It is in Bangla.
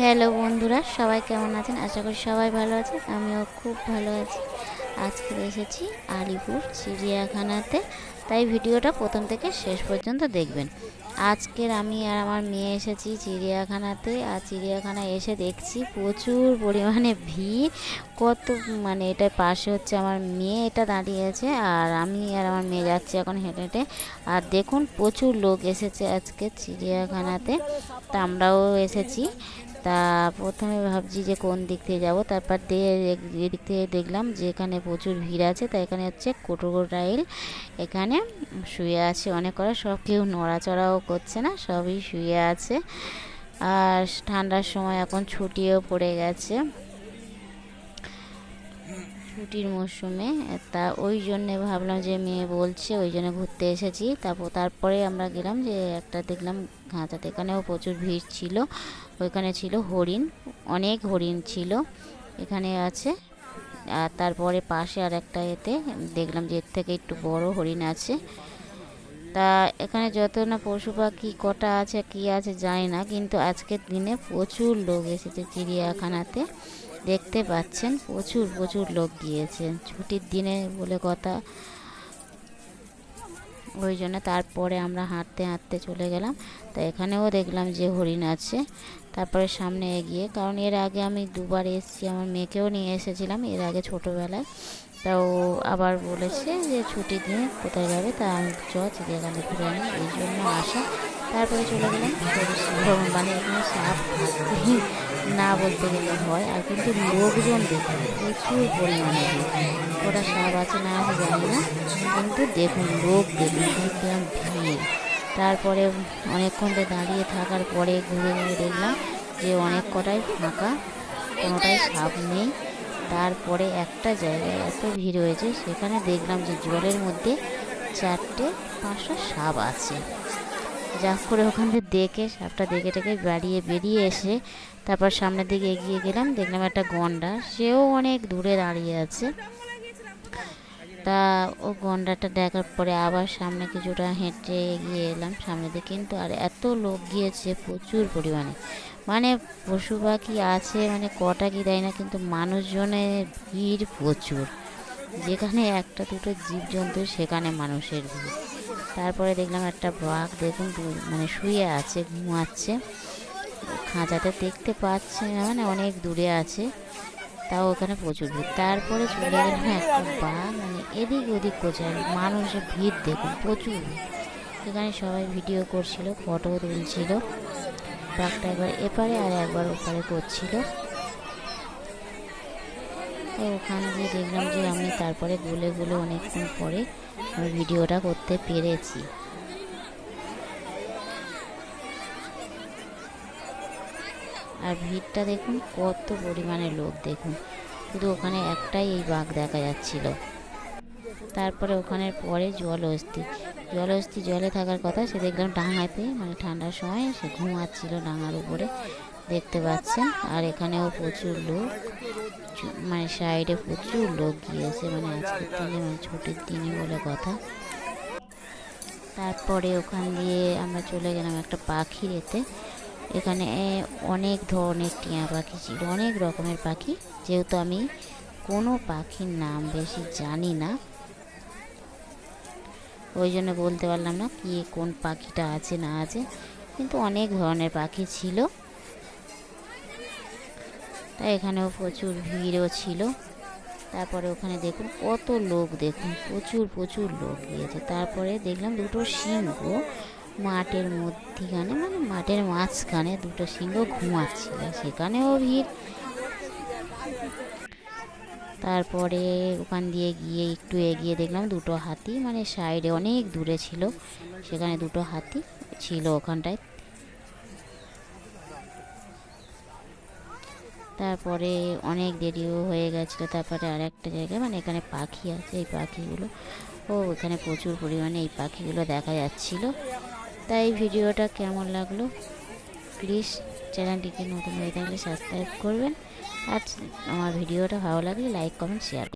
হ্যালো বন্ধুরা, সবাই কেমন আছেন? আশা করি সবাই ভালো আছেন, আমিও খুব ভালো আছি। আজকে এসেছি আলিপুর চিড়িয়াখানাতে, তাই ভিডিওটা প্রথম থেকে শেষ পর্যন্ত দেখবেন। আজকের আমি আর আমার মেয়ে এসেছি চিড়িয়াখানাতে, আর চিড়িয়াখানায় এসে দেখছি প্রচুর পরিমাণে ভিড়, কত মানে এটা পাশে হচ্ছে আমার মেয়ে এটা দাঁড়িয়ে আছে আর আমি আর আমার মেয়ে যাচ্ছি এখন হেঁটে হেঁটে। আর দেখুন প্রচুর লোক এসেছে আজকে চিড়িয়াখানাতে, তা আমরাও এসেছি। তা প্রথমে ভাবছি যে কোন দিক থেকে যাব, তারপর দিয়ে এদিক থেকে দেখলাম যে এখানে প্রচুর ভিড় আছে তাই এখানে হচ্ছে কোটোকোটাইল এখানে শুয়ে আছে অনেক করা সব কেউ নড়াচড়াও করছে না, সবই শুয়ে আছে। আর ঠান্ডার সময় এখন ছুটিও পড়ে গেছে। ছুটির মরশুমে তা ওই জন্যে ভাবলাম যে মেয়ে বলছে, ওই জন্য ঘুরতে এসেছি। তারপর, তারপরে আমরা গেলাম যে একটা দেখলাম খাঁচাতে এখানেও প্রচুর ভিড় ছিল। ওইখানে ছিল হরিণ, অনেক হরিণ ছিল এখানে আছে। আর তারপরে পাশে আর একটা এতে দেখলাম যে এর থেকে একটু বড় হরিণ আছে। তা এখানে যত না পশু পাখি কটা আছে, কি আছে জানি না, কিন্তু আজকের দিনে প্রচুর লোক এসেছে চিড়িয়াখানাতে। দেখতে পাচ্ছেন, প্রচুর প্রচুর লোক গিয়েছেন ছুটির দিনে বলে কথা। ওই জন্য তারপরে আমরা হাঁটতে হাঁটতে চলে গেলাম। তো এখানেও দেখলাম যে হরিণ আছে। তারপরে সামনে এগিয়ে, কারণ এর আগে আমি দুবার এসেছি, আমার মেয়েকেও নিয়ে এসেছিলাম এর আগে ছোটোবেলায়। তা ও আবার বলেছে যে ছুটি দিয়ে কোথায় যাবে, তা আমি চ চিড়িয়াখানা ঘুরে আনি, এই জন্য আসা। তারপরে চলে গেলাম। মানে এখানে সাপ না বলতে গেলে হয়, আর কিন্তু লোকজন দেখুন, প্রচুর পরিমাণে ওটা সাপ আছে না আছে জানি না, কিন্তু দেখুন, লোক দেখুন কীরকম ভিড়। তারপরে অনেকক্ষণ দাঁড়িয়ে থাকার পরে ঘুরে ঘুরে দেখলাম যে অনেক কটাই ফাঁকা, কোনোটাই সাপ নেই। তারপরে একটা জায়গায় এত ভিড় হয়েছে, সেখানে দেখলাম যে জলের মধ্যে চারটে পাঁচশো সাপ আছে। যা করে ওখান থেকে দেখে সাপটা দেখে টেকে বাড়িয়ে বেরিয়ে এসে তারপর সামনের দিকে এগিয়ে গেলাম। দেখলাম একটা গন্ডা। সেও অনেক দূরে দাঁড়িয়ে আছে। তা ও গন্ডাটা দেখার পরে আবার সামনে কিছুটা হেঁটে এগিয়ে এলাম সামনে দিকে। কিন্তু আর এত লোক গিয়েছে প্রচুর পরিমাণে। মানে পশু পাখি আছে মানে কটা কি দেয় না, কিন্তু মানুষজনের ভিড় প্রচুর। যেখানে একটা দুটো জীবজন্তু, সেখানে মানুষের ভিড়। তারপরে দেখলাম একটা বাঘ দেখুন মানে শুয়ে আছে, ঘুমাচ্ছে। খাঁচাতে দেখতে পাচ্ছে না মানে অনেক দূরে আছে। তাও ওখানে প্রচুর ভিড়। তারপরে চলে গেলাম একটা বাঘ মানে এদিক ওদিক কোচায় মানুষের ভিড় দেখুন, প্রচুর ভিড়। এখানে সবাই ভিডিও করছিল, ফটো তুলছিল। বাঘটা একবার এপারে আর একবার ওপারে করছিল। ওখান দিয়ে দেখলাম যে আমি তারপরে গুলে গুলে অনেকক্ষণ পরে আমি ভিডিওটা করতে পেরেছি। আর ভিড়টা দেখুন, কত পরিমাণে লোক দেখুন। শুধু ওখানে একটাই এই বাঘ দেখা যাচ্ছিল। তারপরে ওখানের পরে জল অস্থি জলহস্তি। জলহস্তি জলে থাকার কথা সে দেখলাম ডাঙাতে মানে ঠান্ডার সময় সে ঘুমাচ্ছিল ডাঙার উপরে। দেখতে পাচ্ছেন। আর এখানেও প্রচুর লোক মানে সাইডে প্রচুর লোক গিয়েছে মানে আজকের দিনে মানে ছুটির দিনে বলে কথা। তারপরে ওখান দিয়ে আমরা চলে গেলাম একটা পাখির এতে এখানে অনেক ধরনের টিয়া পাখি ছিল, অনেক রকমের পাখি। যেহেতু আমি কোনো পাখির নাম বেশি জানি না, ওই জন্য বলতে পারলাম না কি কোন পাখিটা আছে না আছে। কিন্তু অনেক ধরনের পাখি ছিল। তাই এখানেও প্রচুর ভিড়ও ছিল। তারপরে ওখানে দেখুন কত লোক দেখুন, প্রচুর প্রচুর লোক গিয়েছে। তারপরে দেখলাম দুটো সিংহ মাঠের মধ্যিখানে মানে মাঠের মাঝখানে দুটো সিংহ ঘুমাচ্ছিল, সেখানেও ভিড়। তারপরে ওখান দিয়ে গিয়ে একটু এগিয়ে দেখলাম দুটো হাতি মানে সাইডে অনেক দূরে ছিল, সেখানে দুটো হাতি ছিল ওখানটায়। তারপরে অনেক দেরিও হয়ে গেছিল, তারপরে আর একটা জায়গায় মানে এখানে পাখি আছে, এই পাখিগুলো, ও এখানে প্রচুর পরিমাণে এই পাখিগুলো দেখা যাচ্ছিল। তাই ভিডিওটা কেমন লাগল? প্লিজ চ্যানেলটিকে নতুন হয়ে থাকলে সাবস্ক্রাইব করবেন। আর আমার ভিডিওটা ভালো লাগলে লাইক, কমেন্ট শেয়ার